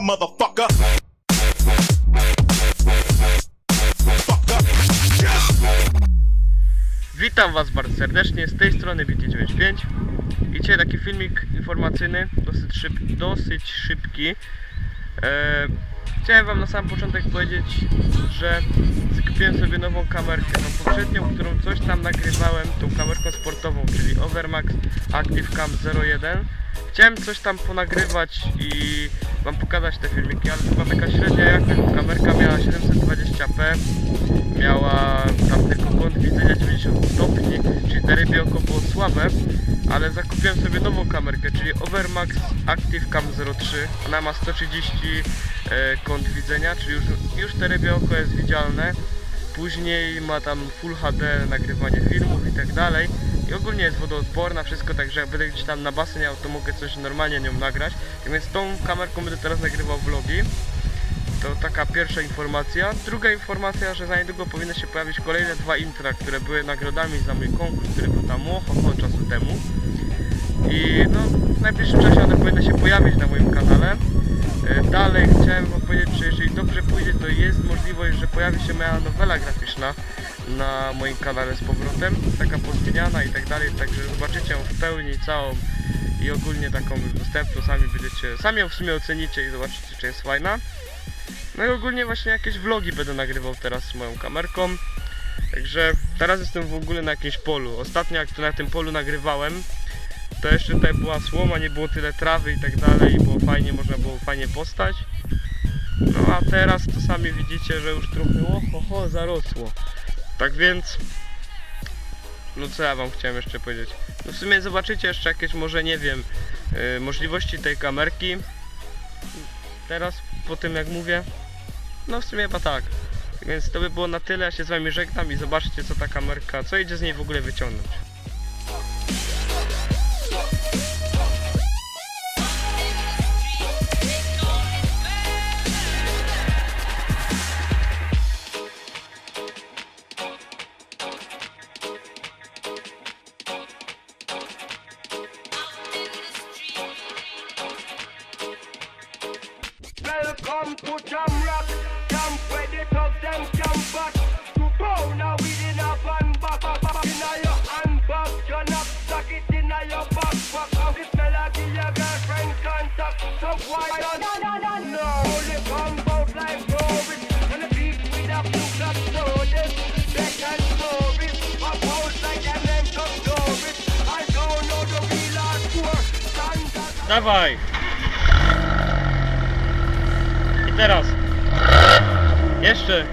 motherfucker. Witam Was bardzo serdecznie, z tej strony BT95 i dzisiaj taki filmik informacyjny, dosyć, dosyć szybki. E, chciałem Wam na sam początek powiedzieć, że skupiłem sobie nową kamerkę. Tą poprzednią, którą coś tam nagrywałem, tą kamerką sportową, czyli Overmax Active Cam 01. Chciałem coś tam ponagrywać i Wam pokazać te filmiki, ale chyba taka średnia jakość, kamerka miała 720p, miała tam tylko kąt widzenia 90 stopni, czyli te ryby oko było słabe, ale zakupiłem sobie nową kamerkę, czyli Overmax Active Cam 03. Ona ma 130 e, kąt widzenia, czyli już, już te rybie oko jest widzialne. Później ma tam Full HD nagrywanie filmów i tak dalej. I ogólnie jest wodoodporna, wszystko, także jak będę gdzieś tam na basen miał, to mogę coś normalnie nią nagrać. Tak więc tą kamerką będę teraz nagrywał vlogi. To taka pierwsza informacja. Druga informacja, że za niedługo powinny się pojawić kolejne dwa intra, które były nagrodami za mój konkurs, który był tam oho czasu temu. I no, w najbliższym czasie one powinny się pojawić na moim kanale. E, Dalej chciałem wam powiedzieć, że jeżeli dobrze pójdzie, to jest możliwość, że pojawi się moja nowela graficzna na moim kanale z powrotem, taka pozmieniana i tak dalej, także zobaczycie ją w pełni całą i ogólnie taką dostępną, sami będziecie, sami ją w sumie ocenicie i zobaczycie, czy jest fajna. No i ogólnie właśnie jakieś vlogi będę nagrywał teraz z moją kamerką. Także teraz jestem w ogóle na jakimś polu. Ostatnio jak to na tym polu nagrywałem, to jeszcze tutaj była słoma, nie było tyle trawy i tak dalej, było fajnie, można było fajnie postać. No a teraz to sami widzicie, że już trochę oho, ho, zarosło. Tak więc, no co ja wam chciałem jeszcze powiedzieć. No w sumie zobaczycie jeszcze jakieś może, nie wiem, yy, możliwości tej kamerki. Teraz, po tym jak mówię, no w sumie chyba tak. Więc to by było na tyle, ja się z wami żegnam i zobaczcie co ta kamerka, co idzie z niej w ogóle wyciągnąć. Jam Rock, them camp back. To pound a weed in a van back, inna your handbag, your knapsack it inna your backpack. This melody your girlfriend contact, so why don't no no no no? Only come out like Norris, and the beat with a blue black sodas. They can Norris, a pose like them them Chuck Norris. I don't know the real hardcore. Santa. Dawaj! I teraz! Jeszcze!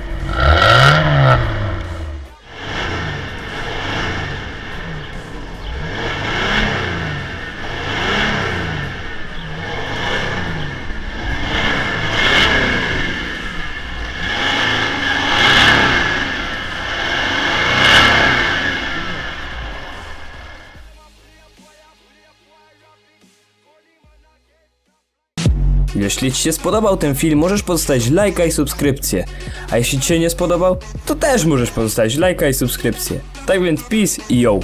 Jeśli Ci się spodobał ten film, możesz pozostawić lajka i subskrypcję. A jeśli Ci się nie spodobał, to też możesz pozostawić lajka i subskrypcję. Tak więc peace i yo!